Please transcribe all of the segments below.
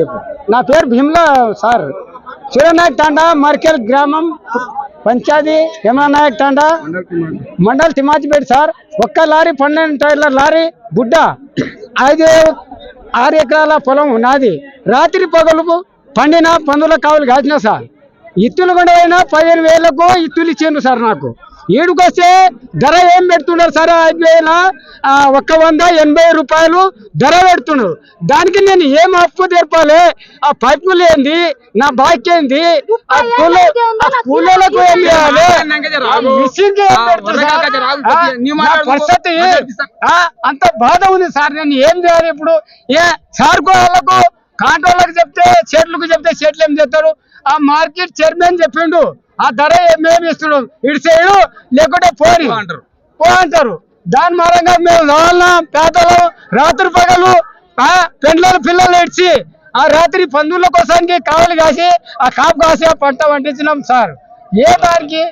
చెప్పు. నా పేరు భీమ్లా సార్. చిరనాయక్ తాండా మార్కెల్ గ్రామం పంచాయతీ యమునాయక్ తాండా మండల్ తిమాజిపేట సార్. ఒక్క లారీ పన్నెండు టైర్ల లారీ బుడ్డ. ఐదు ఆరు ఎకరాల పొలం నాది. రాత్రి పగలుకు పండిన పందుల కావులు కాసిన సార్. ఇత్తులు కూడా అయినా పదిహేను వేలకు ఇత్తులు ఇచ్చిండ్రు సార్ నాకు. ఈడుకొస్తే ధర ఏం పెడుతున్నారు? సార్ ఐదు వేల ఆ, ఒక్క వంద ఎనభై రూపాయలు ధర పెడుతున్నారు. దానికి నేను ఏం అప్పు తెరపాలి ఆ పైపులు ఏంది నా బాకీ ఏంది? ఆ కూల ఆ కూలీలకు ఏం చేయాలి? ఆ మిషన్కి ఏం పెడుతున్నారు? సార్? ఆ, నా పరిస్థితి అంత బాధ ఉంది సార్. నేను ఏం చేయాలి ఇప్పుడు? ఏ సార్ వాళ్ళకు కాంట్రోళ్ళకి చెప్తే చెట్లకు చెప్తే చెట్లు ఏం చెప్తారు ఆ మార్కెట్ చైర్మన్ చెప్పిండు. ఆ ధర ఏమేమి ఇస్తున్నాడు ఇటు సైడు లేకుంటే పోని. పో అంటారు. దాని మూలంగా మేము రావాలన్నా పేదలు రాత్రి పగలు ఆ పెండ్ల పిల్లలు ఇడ్చి ఆ రాత్రి పందుల కోసానికి కావలి కాసి ఆ కాపు కాసి ఆ పంట పండించినాం సార్. ఏ దానికి?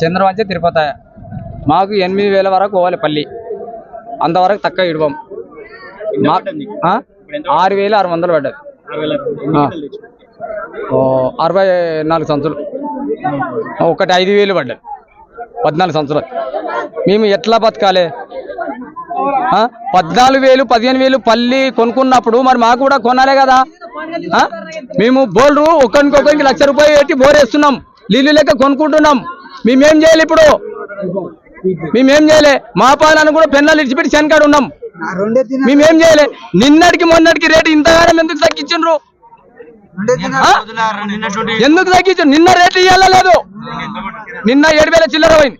చంద్రవంచ తిరుపతి. మాకు ఎనిమిది వేల వరకు పోవాలి పల్లి. అంతవరకు తక్కువ ఇడవం? ఆరు వేలు ఆరు వందలు పడ్డది అరవై నాలుగు సంవత్సరాలు ఒకటి ఐదు వేలు పడ్డది పద్నాలుగు సంవత్సరాలు. మేము ఎట్లా బతకాలి? పద్నాలుగు వేలు పదిహేను వేలు పల్లి కొనుక్కున్నప్పుడు మరి మాకు కూడా కొనాలే కదా? మేము బోర్డు ఒకరికొకరికి లక్ష రూపాయలు పెట్టి బోర్ వేస్తున్నాం. నీళ్ళు లెక్క కొనుక్కుంటున్నాం. మేమేం చేయాలి ఇప్పుడు? మేమేం చేయలే? మా పాలను కూడా పెన్నాలు ఇడిచిపెట్టి శనకాడు ఉన్నాం. మేమేం చేయలే? నిన్నటికి మొన్నటికి రేటు ఇంతగానం ఎందుకు తగ్గించుండ్రు ఆ? ఎందుకు తగ్గించు నిన్న రేట్లు ఇవ్వాల లేదు? నిన్న ఏడు వేల చిల్లర పోయింది.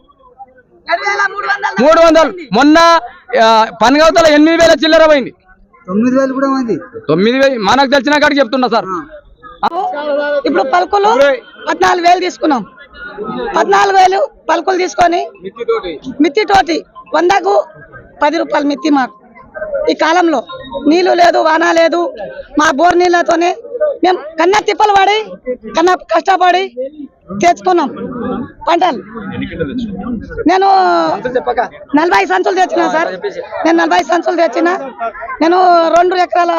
మూడు వందలు. మొన్న పనగవతల ఎనిమిది వేల చిల్లర పోయింది. తొమ్మిది వేలు కూడా తొమ్మిది వేలు. మనకు తెలిసిన కాడికి చెప్తున్నా సార్. ఇప్పుడు పలుకులు పద్నాలుగు వేలు తీసుకున్నాం. పద్నాలుగు వేలు పలుకులు తీసుకొని మిత్తి తోటి వందకు పది రూపాయలు మిత్తి మాకు. ఈ కాలంలో నీళ్ళు లేదు వాన లేదు మా బోర్ నీళ్ళతోనే మేము కన్నా తిప్పలు పడి కన్నా కష్టపడి తెచ్చుకున్నాం పంటలు. నేను నలభై సంచులు తెచ్చిన సార్. నేను నలభై సంచులు తెచ్చిన. నేను రెండు ఎకరాల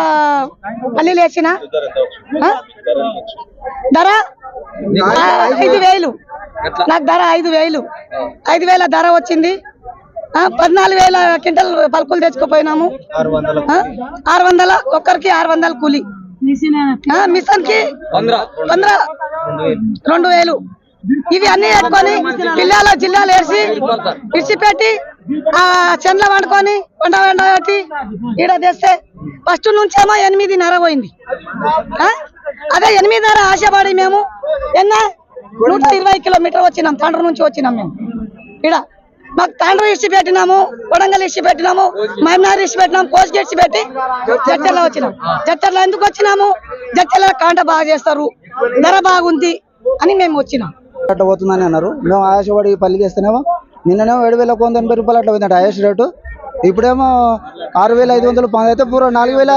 పల్లీలు వేసిన. ధర ఐదు వేలు. నాకు ధర ఐదు వేలు. ఐదు వేల ధర వచ్చింది. ఆ, పద్నాలుగు వేల క్వింటల్ పలుకులు తెచ్చుకుపోయినాము. ఆరు వందల ఒక్కరికి ఆరు వందల కూలి. మిషన్కి రెండు వేలు. ఇవి అన్ని పెట్టుకొని పిల్లల జిల్లాలు వేసి ఇడిచిపెట్టి ఆ చెండ్ల వండుకొని వండ వండ పెట్టి ఈడ తెస్తే ఫస్ట్ నుంచేమో ఎనిమిదిన్నర పోయింది. ఆ? అదే ఎనిమిదిన్నర ఆశపడి మేము ఎన్న? నూట ఇరవై కిలోమీటర్ వచ్చినాం తండ్రి నుంచి వచ్చినాం మేము. ఈడ. మాకు తండ్రి ఇచ్చి పెట్టినాము కొడంగల్ ఇచ్చి పెట్టినాము మైనార్ ఇచ్చి పెట్టినాము పోస్ట్ ఇచ్చి పెట్టి జట్టెల్లో వచ్చినాం. జట్టెల్లో ఎందుకు వచ్చినాము? జట్టెల్లో కాంట బాగా చేస్తారు ధర బాగుంది అని మేము వచ్చినాం. అట్లా పోతుందని అన్నారు. మేము ఆయాసపడి పల్లి చేస్తేనేమో నిన్ననేమో ఏడు వేల వంద ఎనభై రూపాయలు అట్లా పోయిందంట ఆయాస రేటు. ఇప్పుడేమో ఆరు వేల ఐదు వందలు అయితే పూర్వం నాలుగు వేల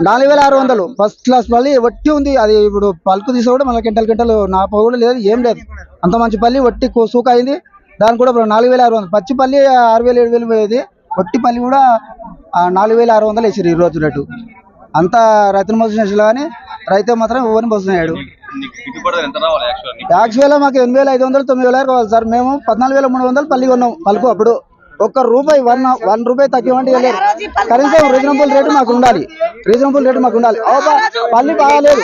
నాలుగు వేల ఆరు వందలు. ఫస్ట్ క్లాస్ పల్లి వట్టి ఉంది. అది ఇప్పుడు పలుకు తీసుకోవడం మళ్ళీ కింటల్ కింటలు నా కూడా లేదు ఏం లేదు. అంత మంచి పల్లి వట్టి కూ- సూక అయింది. దాని కూడా ఇప్పుడు నాలుగు వేల ఆరు వందలు. పచ్చిపల్లి ఆరు వేలు ఏడు వేలు పోయేది. వట్టి పల్లి కూడా నాలుగు వేల ఆరు వందలు వేసారు ఈ రోజు రేటు. అంతా రైతులు మోసం చేసారు కానీ రైతు మాత్రం ఎవరిని మోసన్నాడు యాక్చువల్గా మాకు ఎనిమిది వేల ఐదు వందలు తొమ్మిది వేల కావాలి సార్. మేము పద్నాలుగు వేల మూడు వందలు పల్లి కొన్నాం పలుకు అప్పుడు. ఒక్క రూపాయి వన్ వన్ రూపాయి అంటే ఇవ్వలేరు కనీసం రీజనబుల్ రేటు మాకు ఉండాలి. రీజనబుల్ రేటు మాకు ఉండాలి. పల్లి బాగాలేదు?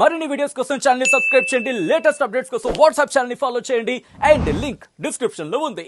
మరిన్ని వీడియోస్ కోసం ఛానల్ సబ్స్క్రైబ్ చేయండి. లేటెస్ట్ అప్డేట్స్ కోసం వాట్సాప్ ఛానల్ ఫాలో చేయండి. అండ్ లింక్ డిస్క్రిప్షన్లో ఉంది.